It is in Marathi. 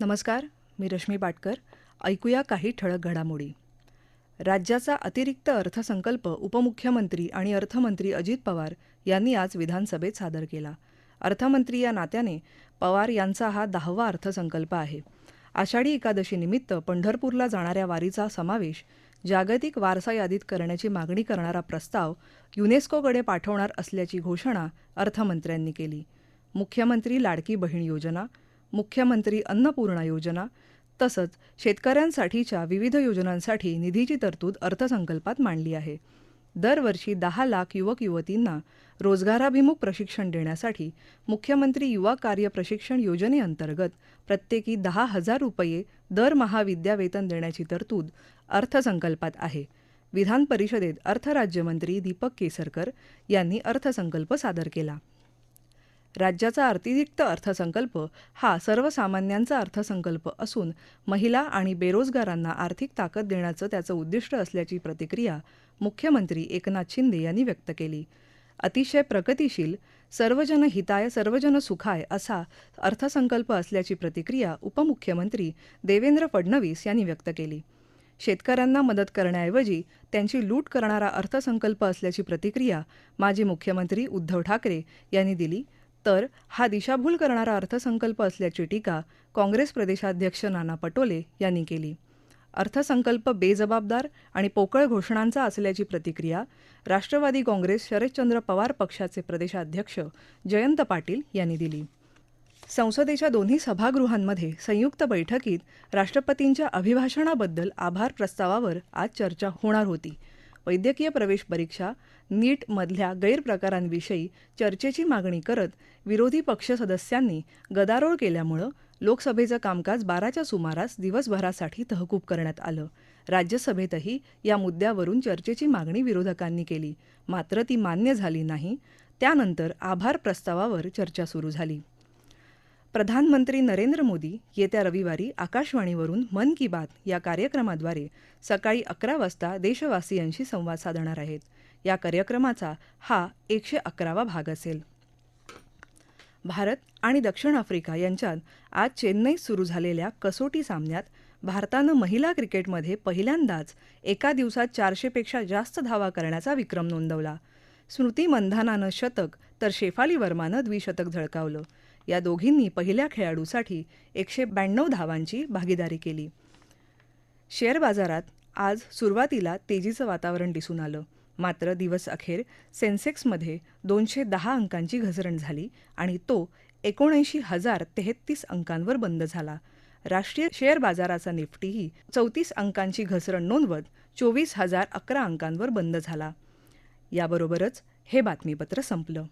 नमस्कार मी रश्मी पाटकर. ऐकूया काही ठळक घडामोडी. राज्याचा अतिरिक्त अर्थसंकल्प उपमुख्यमंत्री आणि अर्थमंत्री अजित पवार यांनी आज विधानसभेत सादर केला. अर्थमंत्री या नात्याने पवार यांचा हा दहावा अर्थसंकल्प आहे. आषाढी एकादशीनिमित्त पंढरपूरला जाणाऱ्या वारीचा समावेश जागतिक वारसा यादीत करण्याची मागणी करणारा प्रस्ताव युनेस्कोकडे पाठवणार असल्याची घोषणा अर्थमंत्र्यांनी केली. मुख्यमंत्री लाडकी बहीण योजना मुख्यमंत्री अन्नपूर्णा योजना तसंच शेतकऱ्यांसाठीच्या विविध योजनांसाठी निधीची तरतूद अर्थसंकल्पात मांडली आहे. दरवर्षी दहा लाख युवक युवतींना रोजगाराभिमुख प्रशिक्षण देण्यासाठी मुख्यमंत्री युवा कार्य प्रशिक्षण योजनेअंतर्गत प्रत्येकी दहा हजार रुपये दर महाविद्यावेतन देण्याची तरतूद अर्थसंकल्पात आहे. विधान परिषदेत अर्थराज्यमंत्री दीपक केसरकर यांनी अर्थसंकल्प सादर केला. राज्याचा अतिरिक्त अर्थसंकल्प हा सर्वसामान्यांचा अर्थसंकल्प असून महिला आणि बेरोजगारांना आर्थिक ताकद देण्याचं त्याचं उद्दिष्ट असल्याची प्रतिक्रिया मुख्यमंत्री एकनाथ शिंदे यांनी व्यक्त केली. अतिशय प्रगतिशील सर्वजन हिताय सर्वजन सुखाय असा अर्थसंकल्प असल्याची प्रतिक्रिया उपमुख्यमंत्री देवेंद्र फडणवीस यांनी व्यक्त केली. शेतकऱ्यांना मदत करण्याऐवजी त्यांची लूट करणारा अर्थसंकल्प असल्याची प्रतिक्रिया माजी मुख्यमंत्री उद्धव ठाकरे यांनी दिली. तर हा दिशाभूल करणारा अर्थसंकल्प असल्याची टीका काँग्रेस प्रदेशाध्यक्ष नाना पटोले यांनी केली. अर्थसंकल्प बेजबाबदार आणि पोकळ घोषणांचा असल्याची प्रतिक्रिया राष्ट्रवादी काँग्रेस शरदचंद्र पवार पक्षाचे प्रदेशाध्यक्ष जयंत पाटील यांनी दिली. संसदेच्या दोन्ही सभागृहांमध्ये संयुक्त बैठकीत राष्ट्रपतींच्या अभिभाषणाबद्दल आभार प्रस्तावावर आज चर्चा होणार होती. वैद्यकीय प्रवेश परीक्षा नीटमधल्या गैरप्रकारांविषयी चर्चेची मागणी करत विरोधी पक्ष सदस्यांनी गदारोळ केल्यामुळं लोकसभेचं कामकाज बाराच्या सुमारास दिवसभरासाठी तहकूब करण्यात आलं. राज्यसभेतही या मुद्द्यावरून चर्चेची मागणी विरोधकांनी केली. मात्र ती मान्य झाली नाही. त्यानंतर आभार प्रस्तावावर चर्चा सुरू झाली. प्रधानमंत्री नरेंद्र मोदी येत्या रविवारी आकाशवाणीवरून मन की बात या कार्यक्रमाद्वारे सकाळी अकरा वाजता देशवासियांशी संवाद साधणार आहेत. या कार्यक्रमाचा हा एकशे अकरावा भाग असेल. भारत आणि दक्षिण आफ्रिका यांच्यात आज चेन्नईत सुरू झालेल्या कसोटी सामन्यात भारतानं महिला क्रिकेटमध्ये पहिल्यांदाच एका दिवसात चारशेपेक्षा जास्त धावा करण्याचा विक्रम नोंदवला. स्मृती मंधानानं शतक तर शेफाली वर्मानं द्विशतक झळकावलं. या दोघींनी पहिल्या खेळाडूसाठी एकशे ब्याण्णव धावांची भागीदारी केली. शेअर बाजारात आज सुरुवातीला तेजीचं वातावरण दिसून आलं. मात्र दिवस अखेर सेन्सेक्समध्ये दोनशे दहा अंकांची घसरण झाली आणि तो एकोणऐंशी हजार तेहत्तीस अंकांवर बंद झाला. राष्ट्रीय शेअर बाजाराचा निफ्टीही चौतीस अंकांची घसरण नोंदवत चोवीस हजार अकरा अंकांवर बंद झाला. याबरोबरच हे बातमीपत्र संपलं.